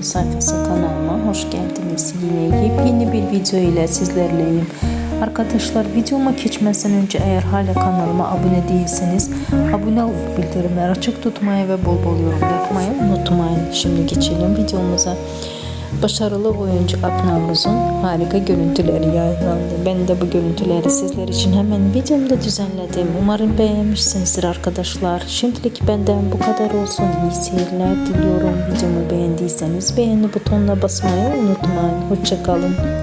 Moda sayfası kanalıma hoş geldiniz. Yine yepyeni bir video ile sizlerleyim. Arkadaşlar videoma geçmeden önce eğer hala kanalıma abone değilseniz abone olup bildirimleri açık tutmayı ve bol bol yorum yapmayı unutmayın. Şimdi geçelim videomuza. Başarılı oyuncu Aknal Uzun harika görüntüleri yayınlandı. Ben de bu görüntüleri sizler için hemen videomda düzenledim. Umarım beğenmişsinizdir arkadaşlar. Şimdilik benden bu kadar olsun. İyi seyirler diliyorum. Videomu beğendiyseniz beğeni butonuna basmayı unutmayın. Hoşçakalın.